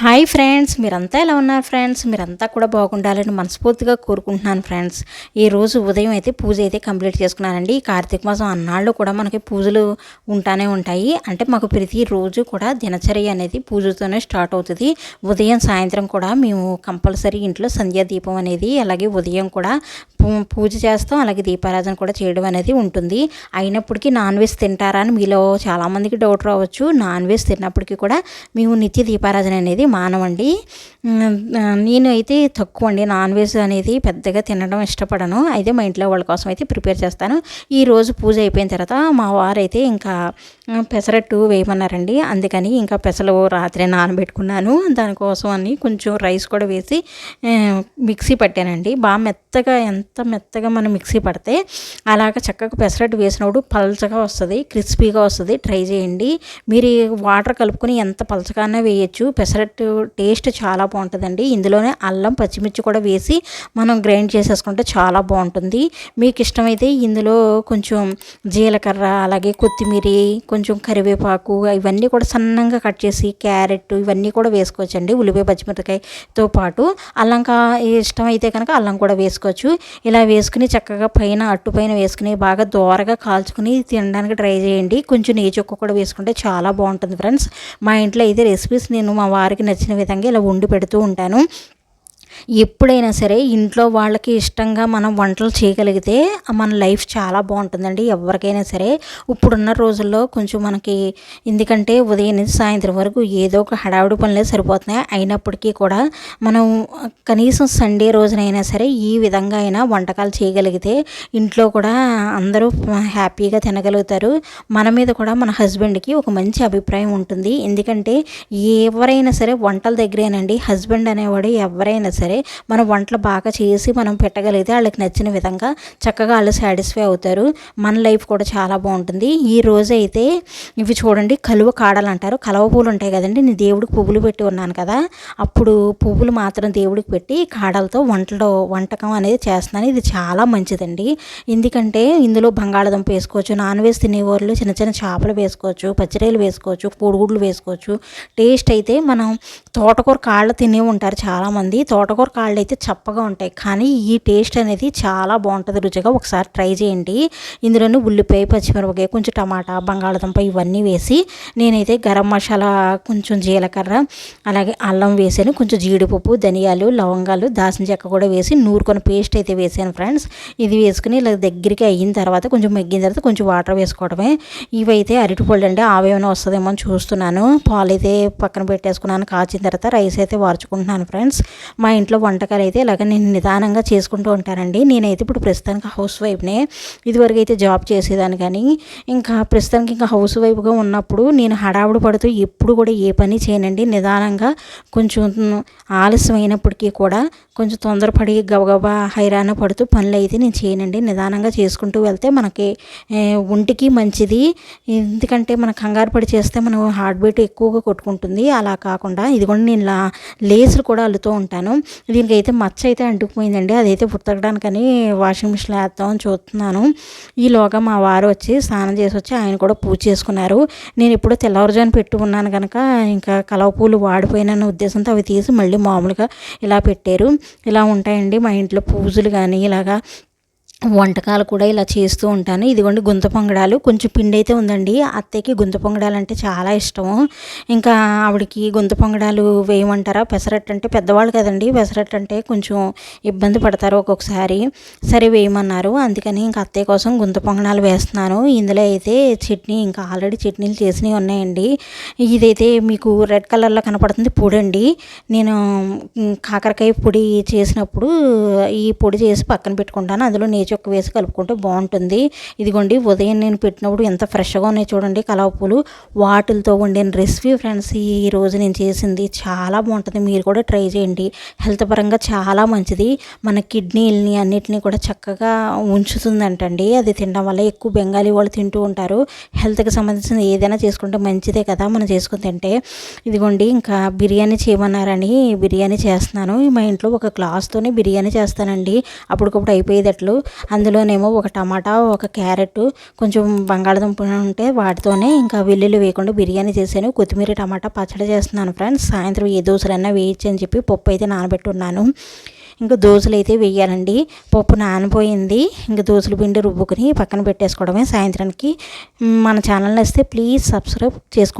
Hi friends మీరంతా ఎలా ఉన్నారు ఫ్రెండ్స్? మీరంతా కూడా బాగుండాలని మనస్ఫూర్తిగా కోరుకుంటున్నాను ఫ్రెండ్స్. ఈ రోజు ఉదయం అయితే పూజ అయితే కంప్లీట్ చేసుకున్నానండి. ఈ కార్తీక మాసం అన్నాళ్ళు కూడా మనకి పూజలు ఉంటానే ఉంటాయి. అంటే మాకు ప్రతిరోజు కూడా దినచర్య అనేది పూజతోనే స్టార్ట్ అవుతుంది. ఉదయం సాయంత్రం కూడా మేము కంపల్సరీ ఇంట్లో సంధ్యా దీపం అనేది అలాగే ఉదయం కూడా పూ- పూజ చేస్తాం. అలాగే దీపారాధన కూడా చేయడం అనేది ఉంటుంది. అయినప్పటికీ నాన్ వెజ్ తింటారా అని మీలో చాలామందికి డౌట్ రావచ్చు. నాన్ వెజ్ తిన్నప్పటికీ కూడా మేము నిత్య దీపారాధన అనేది మానవండి. నేనైతే నేను అయితే తక్కువ అండి నాన్ వెజ్ అనేది పెద్దగా తినడం ఇష్టపడను. అయితే మా ఇంట్లో వాళ్ళ కోసం అయితే ప్రిపేర్ చేస్తాను. ఈ రోజు పూజ అయిపోయిన తర్వాత మా వారైతే ఇంకా పెసరట్టు వేయమన్నారండి. అందుకని ఇంకా పెసలు రాత్రి నానబెట్టుకున్నాను. దానికోసం అని కొంచెం రైస్ కూడా వేసి మిక్సీ పట్టానండి. బాగా మెత్తగా ఎంత మెత్తగా మనం మిక్సీ పడితే అలాగ చక్కగా పెసరట్టు వేసినప్పుడు పల్చగా వస్తుంది క్రిస్పీగా వస్తుంది. ట్రై చేయండి. మీరు వాటర్ కలుపుకొని ఎంత పలచగానే వేయచ్చు. పెసరట్టు టేస్ట్ చాలా బాగుంటుందండి. ఇందులోనే అల్లం పచ్చిమిర్చి కూడా వేసి మనం గ్రైండ్ చేసేసుకుంటే చాలా బాగుంటుంది. మీకు ఇష్టమైతే ఇందులో కొంచెం జీలకర్ర అలాగే కొత్తిమీర కొంచెం కరివేపాకు ఇవన్నీ కూడా సన్నంగా కట్ చేసి క్యారెట్ ఇవన్నీ కూడా వేసుకోవచ్చండి. ఉల్లిపాయ పచ్చిమిరపకాయతో పాటు అల్లం కా ఇష్టమైతే కనుక అల్లం కూడా వేసుకోవచ్చు. ఇలా వేసుకుని చక్కగా పైన అట్టు పైన వేసుకుని బాగా దోరగా కాల్చుకుని తినడానికి ట్రై చేయండి. కొంచెం నెయ్యి చొక్క కూడా వేసుకుంటే చాలా బాగుంటుంది ఫ్రెండ్స్. మా ఇంట్లో అయితే రెసిపీస్ నేను మా వారికి నచ్చిన విధంగా ఇలా వండి పెడుతూ ఉంటాను. ఎప్పుడైనా సరే ఇంట్లో వాళ్ళకి ఇష్టంగా మనం వంటలు చేయగలిగితే మన లైఫ్ చాలా బాగుంటుందండి. ఎవరికైనా సరే ఇప్పుడున్న రోజుల్లో కొంచెం మనకి ఎందుకంటే ఉదయం నుంచి సాయంత్రం వరకు ఏదో ఒక హడావుడి పనులే సరిపోతున్నాయి. అయినప్పటికీ కూడా మనం కనీసం సండే రోజునైనా సరే ఈ విధంగా అయినా వంటకాలు చేయగలిగితే ఇంట్లో కూడా అందరూ హ్యాపీగా తినగలుగుతారు. మన మీద కూడా మన హస్బెండ్కి ఒక మంచి అభిప్రాయం ఉంటుంది. ఎందుకంటే ఎవరైనా సరే వంటల దగ్గరేనండి. హస్బెండ్ అనేవాడు ఎవరైనా సరే మనం వంటలు బాగా చేసి మనం పెట్టగలిగితే వాళ్ళకి నచ్చిన విధంగా చక్కగా వాళ్ళు సాటిస్ఫై అవుతారు. మన లైఫ్ కూడా చాలా బాగుంటుంది. ఈ రోజు అయితే ఇవి చూడండి కలువ కాడలు అంటారు. కలవ పూలు ఉంటాయి కదండి నేను దేవుడికి పువ్వులు పెట్టి ఉన్నాను కదా అప్పుడు పువ్వులు మాత్రం దేవుడికి పెట్టి కాడలతో వంటలో వంటకం అనేది చేస్తున్నాను. ఇది చాలా మంచిదండి. ఎందుకంటే ఇందులో బంగాళాదుంప వేసుకోవచ్చు నాన్ వెజ్ తినేవాళ్ళు చిన్న చిన్న చేపలు వేసుకోవచ్చు పచ్చిరాయలు వేసుకోవచ్చు కోడిగుడ్లు వేసుకోవచ్చు. టేస్ట్ అయితే మనం తోటకూర కాళ్ళు తినే ఉంటారు చాలామంది. తోటకూర కాళ్ళు అయితే చప్పగా ఉంటాయి. కానీ ఈ టేస్ట్ అనేది చాలా బాగుంటుంది. రుచిగా ఒకసారి ట్రై చేయండి. ఇందులోనే ఉల్లిపాయ పచ్చిమిరపకాయ కొంచెం టమాటా బంగాళదుంప ఇవన్నీ వేసి నేనైతే గరం మసాలా కొంచెం జీలకర్ర అలాగే అల్లం వేసాను. కొంచెం జీడిపప్పు ధనియాలు లవంగాలు దాసిన చెక్క కూడా వేసి నూరుకొని పేస్ట్ అయితే వేసాను ఫ్రెండ్స్. ఇది వేసుకుని ఇలా దగ్గరికి అయిన తర్వాత కొంచెం మగ్గిన తర్వాత కొంచెం వాటర్ వేసుకోవడమే. ఇవైతే అరటిపళ్ళు అండి. ఆవేమైనా వస్తుందేమో అని చూస్తున్నాను. పాలు అయితే పక్కన పెట్టేసుకున్నాను. కాచిన తర్వాత రైస్ అయితే వార్చుకుంటున్నాను ఫ్రెండ్స్. మా ఇంట్లో వంటకాలు అయితే ఇలాగ నేను నిదానంగా చేసుకుంటూ ఉంటానండి. నేనైతే ఇప్పుడు ప్రస్తుతానికి హౌస్ వైఫ్నే. ఇదివరకు అయితే జాబ్ చేసేదాన్ని కానీ ఇంకా ప్రస్తుతానికి ఇంకా హౌస్ వైఫ్గా ఉన్నప్పుడు నేను హడావుడు పడుతూ ఎప్పుడు కూడా ఏ పని చేయనండి. నిదానంగా కొంచెం ఆలస్యం అయినప్పటికీ కూడా కొంచెం తొందరపడి గబగబా హైరాణ పడుతూ పనులు అయితే నేను చేయనండి. నిదానంగా చేసుకుంటూ వెళ్తే మనకి ఒంటికి మంచిది. ఎందుకంటే మన కంగారు పడి చేస్తే మనం హార్ట్ బీట్ ఎక్కువగా కొట్టుకుంటుంది. అలా కాకుండా ఇది కూడా నేను లా లేసులు కూడా అల్లుతూ ఉంటాను. దీనికి అయితే మచ్చ అయితే అంటుకుపోయిందండి. అదైతే ఉతకడానికని వాషింగ్ మిషన్ వేద్దామని చూస్తున్నాను. ఈలోగా మా వారు వచ్చి స్నానం చేసి వచ్చి ఆయన కూడా పూజ చేసుకున్నారు. నేను ఎప్పుడో తెల్లవారుజాను పెట్టుకున్నాను ఉన్నాను కనుక ఇంకా కలవ పూలు వాడిపోయిన ఉద్దేశంతో అవి తీసి మళ్ళీ మామూలుగా ఇలా పెట్టారు. ఇలా ఉంటాయండి మా ఇంట్లో పూజలు కానీ ఇలాగా వంటకాలు కూడా ఇలా చేస్తూ ఉంటాను. ఇదిగోండి గుంత పొంగడాలు. కొంచెం పిండి అయితే ఉందండి. అత్తయ్యకి గుంత పొంగడాలు అంటే చాలా ఇష్టము. ఇంకా ఆవిడకి గుంత పొంగడాలు వేయమంటారా? పెసరట్టు అంటే పెద్దవాళ్ళు కదండి. పెసరట్టు అంటే కొంచెం ఇబ్బంది పడతారు ఒక్కొక్కసారి. సరే వేయమన్నారు. అందుకని ఇంకా అత్తయ్య కోసం గుంత పొంగడాలు వేస్తున్నాను. ఇందులో అయితే చట్నీ ఇంకా ఆల్రెడీ చట్నీలు చేసినవి ఉన్నాయండి. ఇదైతే మీకు రెడ్ కలర్లో కనపడుతుంది పొడి అండి నేను కాకరకాయ పొడి చేసినప్పుడు ఈ పొడి చేసి పక్కన పెట్టుకుంటాను. అందులో నెయ్యి చొక్క వేసి కలుపుకుంటే బాగుంటుంది. ఇదిగోండి ఉదయం నేను పెట్టినప్పుడు ఎంత ఫ్రెష్గా ఉన్నాయి చూడండి కలవపూలు. వాటిలతో వండిన రెసిపీ ఫ్రెండ్స్ ఈ రోజు నేను చేసింది చాలా బాగుంటుంది. మీరు కూడా ట్రై చేయండి. హెల్త్ పరంగా చాలా మంచిది. మన కిడ్నీలని అన్నిటిని కూడా చక్కగా ఉంచుతుందంటండి. అది తినడం వల్ల ఎక్కువ బెంగాలీ వాళ్ళు తింటూ ఉంటారు. హెల్త్కి సంబంధించిన ఏదైనా చేసుకుంటే మంచిదే కదా మనం చేసుకుని తింటే. ఇదిగోండి ఇంకా బిర్యానీ చేయమన్నారని బిర్యానీ చేస్తున్నాను. మా ఇంట్లో ఒక గ్లాస్తోనే బిర్యానీ చేస్తానండి. అప్పటికప్పుడు అయిపోయేటట్లు అందులోనేమో ఒక టమాటా ఒక క్యారెట్ కొంచెం బంగాళదుంప ఉంటే వాటితోనే ఇంకా వెల్లుల్లి వేయకుండా బిర్యానీ చేశాను. కొత్తిమీర టమాటా పచ్చడి చేస్తున్నాను ఫ్రెండ్స్. సాయంత్రం ఏ దోశలన్నా వేయచ్చు అని చెప్పి పప్పు అయితే నానబెట్టున్నాను. ఇంకా దోశలు అయితే వేయాలండి. పప్పు నానిపోయింది. ఇంకా దోశల పిండి రుబ్బుకుని పక్కన పెట్టేసుకోవడమే సాయంత్రానికి. మన ఛానల్ వస్తే ప్లీజ్ సబ్స్క్రైబ్ చేసుకోండి